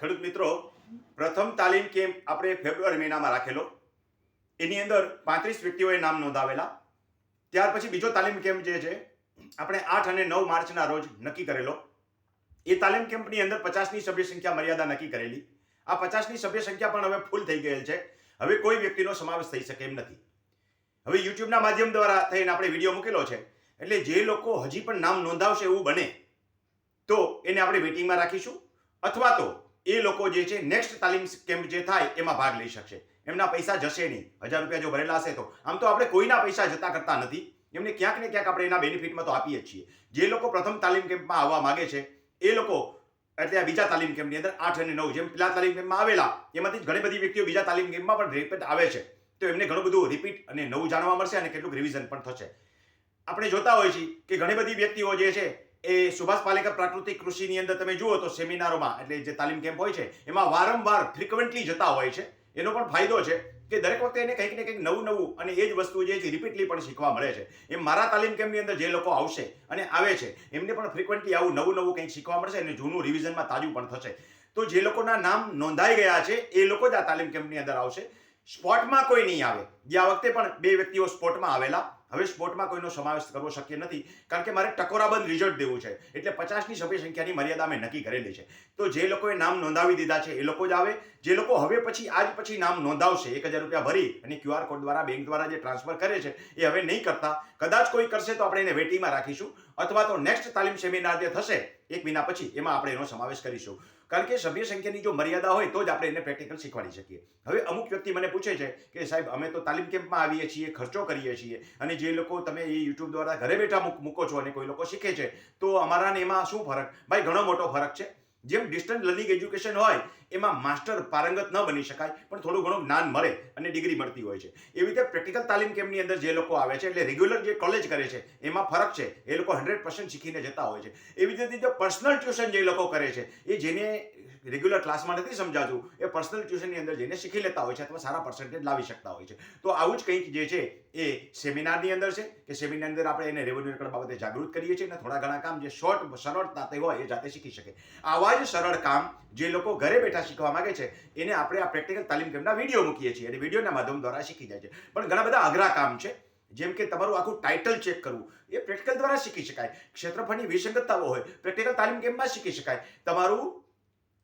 ખેડૂત મિત્રો, પ્રથમ તાલીમ કેમ્પ આપણે ફેબ્રુઆરી મહિનામાં રાખેલો. એની અંદર પાંત્રીસ વ્યક્તિઓએ નામ નોંધાવેલા. ત્યાર પછી બીજો તાલીમ કેમ્પ જે છે, આપણે આઠ અને નવ માર્ચના રોજ નક્કી કરેલો. એ તાલીમ કેમ્પની અંદર પચાસની સભ્ય સંખ્યા મર્યાદા નક્કી કરેલી. આ પચાસની સભ્ય સંખ્યા પણ હવે ફૂલ થઈ ગયેલ છે. હવે કોઈ વ્યક્તિનો સમાવેશ થઈ શકે એમ નથી. હવે યુટ્યુબના માધ્યમ દ્વારા થઈને આપણે વીડિયો મૂકેલો છે. એટલે જે લોકો હજી પણ નામ નોંધાવશે એવું બને, તો એને આપણે વેટિંગમાં રાખીશું. અથવા તો એ લોકો જે છે નેક્સ્ટ તાલીમ કેમ્પ જે થાય, એમાં ભાગ લઈ શકશે. એમના પૈસા જશે નહીં. હજાર રૂપિયા જો ભરેલા હશે તો. આમ તો આપણે કોઈના પૈસા જતા કરતા નથી. એમને ક્યાંક ને ક્યાંક આપણે એના બેનિફિટમાં તો આપીએ છીએ. જે લોકો પ્રથમ તાલીમ કેમ્પમાં આવવા માંગે છે, એ લોકો એટલે આ બીજા તાલીમ કેમ્પની અંદર આઠ અને નવ, જેમ પેલા તાલીમ કેમ્પમાં આવેલા, એમાંથી ઘણી બધી વ્યક્તિઓ બીજા તાલીમ કેમ્પમાં પણ રિપીટ આવે છે. તો એમને ઘણું બધું રિપીટ અને નવું જાણવા મળશે અને કેટલુંક રિવિઝન પણ થશે. આપણે જોતા હોઈએ છીએ કે ઘણી બધી વ્યક્તિઓ જે છે એ સુભાષ પાલેકર પ્રાકૃતિક કૃષિની અંદર તમે જુઓ તો સેમિનારોમાં, એટલે જે તાલીમ કેમ્પ હોય છે, એમાં વારંવાર ફ્રિકવન્ટલી જતા હોય છે. એનો પણ ફાયદો છે કે દરેક વખતે એને કંઈક ને કંઈક નવું નવું અને એ જ વસ્તુ જે છે રિપીટલી પણ શીખવા મળે છે. એમ મારા તાલીમ કેમ્પની અંદર જે લોકો આવશે અને આવે છે, એમને પણ ફ્રિકવન્ટલી આવું નવું નવું કંઈક શીખવા મળશે અને જૂનું રિવિઝનમાં તાજું પણ થશે. તો જે લોકોના નામ નોંધાઈ ગયા છે, એ લોકો જ આ તાલીમ કેમ્પની અંદર આવશે. સ્પોટમાં કોઈ નહીં આવે. જે આ વખતે પણ બે વ્યક્તિઓ સ્પોટમાં આવેલા હવે સ્પોર્ટમાં કોઈનો સમાવેશ કરવો શક્ય નથી, કારણ કે મારે ટકોરાબંધ રિઝલ્ટ દેવું છે. એટલે પચાસની સભ્ય સંખ્યાની મર્યાદા મેં નક્કી કરેલી છે. તો જે લોકોએ નામ નોંધાવી દીધા છે, એ લોકો જ આવે. જે લોકો હવે પછી, આજ પછી નામ નોંધાવશે, એક હજાર રૂપિયા ભરી અને ક્યુઆર કોડ દ્વારા બેંક દ્વારા જે ટ્રાન્સફર કરે છે, એ હવે નહીં કરતા. કદાચ કોઈ કરશે તો આપણે એને વેટિંગમાં રાખીશું. અથવા તો નેક્સ્ટ તાલીમ સેમિનાર જે થશે એક મહિના પછી એમાં આપણે એનો સમાવેશ કરીશું. કારણ કે સભ્ય સંખ્યાની જો મર્યાદા હોય, તો જ આપણે એને પ્રેક્ટિકલ શીખવાડી શકીએ. હવે અમુક વ્યક્તિ મને પૂછે છે કે સાહેબ, અમે તો તાલીમ કેમ્પમાં આવીએ છીએ, ખર્ચો કરીએ છીએ, અને જે લોકો તમે એ યુટ્યુબ દ્વારા ઘરે બેઠા મૂક- છો અને કોઈ લોકો શીખે છે, તો અમારા ને એમાં શું ફરક? ભાઈ, ઘણો મોટો ફરક છે. જેમ ડિસ્ટન્સ લર્નિંગ એજ્યુકેશન હોય, એમાં માસ્ટર પારંગત ન બની શકાય, પણ થોડું ઘણું જ્ઞાન મળે અને ડિગ્રી મળતી હોય છે. એવી રીતે પ્રેક્ટિકલ તાલીમ કેમ્પની અંદર જે લોકો આવે છે, એટલે રેગ્યુલર જે કોલેજ કરે છે, એમાં ફરક છે, એ લોકો હંડ્રેડ પર્સન્ટ શીખીને જતા હોય છે. એવી રીતે જો પર્સનલ ટ્યુશન જે લોકો કરે છે, એ જેને રેગ્યુલર ક્લાસમાં નથી સમજાતું. એ પર્સનલ ટ્યુશનની અંદર જઈને શીખી લેતા હોય છે અથવા સારા પર્સન્ટેજ લાવી શકતા હોય છે. તો આવું જ કંઈક જે છે એ સેમિનારની અંદર છે કે સેમિનારની અંદર આપણે એને રેવન્યુ રેકર્ડ બાબતે જાગૃત કરીએ છીએ અને થોડા ઘણા કામ જે શોર્ટ સરળતાતે હોય એ જાતે શીખી શકે. આવા જ સરળ કામ જે લોકો ઘરે બેઠા શીખવા માગે છે, એને આપણે આ પ્રેક્ટિકલ તાલીમ કેમ્પના વીડિયો મૂકીએ છીએ અને વિડીયોના માધ્યમ દ્વારા શીખી જાય છે. પણ ઘણા બધા અઘરા કામ છે, જેમ કે તમારું આખું ટાઇટલ ચેક કરવું, એ પ્રેક્ટિકલ દ્વારા શીખી શકાય. ક્ષેત્રફળની વિસંગતતાઓ હોય પ્રેક્ટિકલ તાલીમ કેમ્પમાં શીખી શકાય. તમારું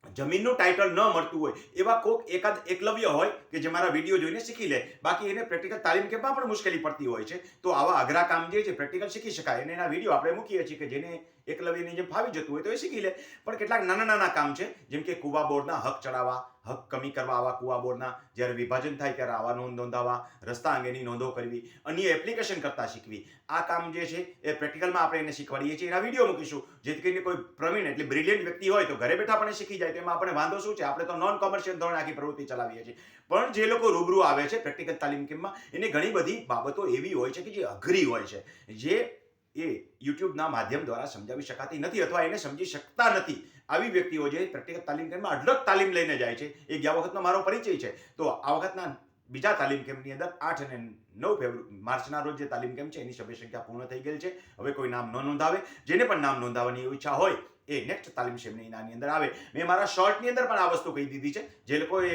જમીનનું ટાઇટલ ન મળતું હોય, એવા કોક એકાદ એકલવ્ય હોય કે જે મારા વીડિયો જોઈને શીખી લે. બાકી એને પ્રેક્ટિકલ તાલીમ કેમ્પમાં પણ મુશ્કેલી પડતી હોય છે. તો આવા અઘરા કામ જે છે પ્રેક્ટિકલ શીખી શકાય. અને એના વીડિયો આપણે મૂકીએ છીએ કે જેને એકલવ્યની જેમ ફાવી જતું હોય તો એ શીખી લે. પણ કેટલાક નાના નાના કામ છે, જેમ કે કુવા બોર્ડના હક ચડાવવા હક કમી કરવા આવા કુવા બોર્ડના જ્યારે વિભાજન થાય ત્યારે આવા નોંધ નોંધાવવા રસ્તા અંગેની નોંધો કરવી અન્ય એપ્લિકેશન કરતા શીખવી. આ કામ જે છે, એ પ્રેક્ટિકલમાં આપણે એને શીખવાડીએ છીએ. એના વીડિયો મૂકીશું. જેથી કરીને કોઈ પ્રવીણ એટલે બ્રિલિયન્ટ વ્યક્તિ હોય તો ઘરે બેઠા પણ શીખી જાય. તેમાં આપણે વાંધો શું છે? આપણે તો નોન કોમર્શિયલ ધોરણે આખી પ્રવૃત્તિ ચલાવીએ છીએ. પણ જે લોકો રૂબરૂ આવે છે પ્રેક્ટિકલ તાલીમ કેમ્પમાં, એને ઘણી બધી બાબતો એવી હોય છે કે જે અઘરી હોય છે. જે એ યુટ્યુબના માધ્યમ દ્વારા સમજાવી શકાતી નથી અથવા એને સમજી શકતા નથી. આવી વ્યક્તિઓ જે પ્રેક્ટિકલ તાલીમ કેમ્પમાં અઢળક તાલીમ લઈને જાય છે, એ ગયા વખતનો મારો પરિચય છે. તો આ વખતના બીજા તાલીમ કેમ્પની અંદર આઠ અને નવ ફેબ્રુઆરી માર્ચના રોજ જે તાલીમ કેમ્પ છે, એની સભ્ય સંખ્યા પૂર્ણ થઈ ગયેલ છે. હવે કોઈ નામ ન નોંધાવે. જેને પણ નામ નોંધાવવાની ઈચ્છા હોય, એ નેક્સ્ટ તાલીમ સેમિનારની અંદર આવે. મેં મારા શોર્ટની અંદર પણ આ વસ્તુ કહી દીધી છે. જે લોકોએ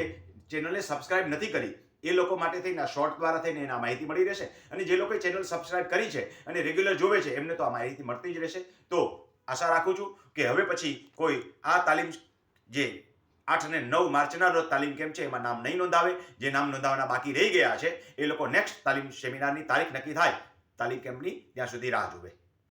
ચેનલને સબસ્ક્રાઇબ નથી કરી એ લોકો માટે થઈને, આ શોર્ટ દ્વારા થઈને એના માહિતી મળી રહેશે. અને જે લોકોએ ચેનલ સબસ્ક્રાઇબ કરી છે અને રેગ્યુલર જોવે છે, એમને તો આ માહિતી મળતી જ રહેશે. તો આશા રાખું છું કે હવે પછી કોઈ આ તાલીમ જે આઠ અને નવ માર્ચના રોજ તાલીમ કેમ્પ છે, એમાં નામ નહીં નોંધાવે. જે નામ નોંધાવવાના બાકી રહી ગયા છે, એ લોકો નેક્સ્ટ તાલીમ સેમિનારની તારીખ નક્કી થાય. તાલીમ કેમ્પની ત્યાં સુધી રાહ જોવે.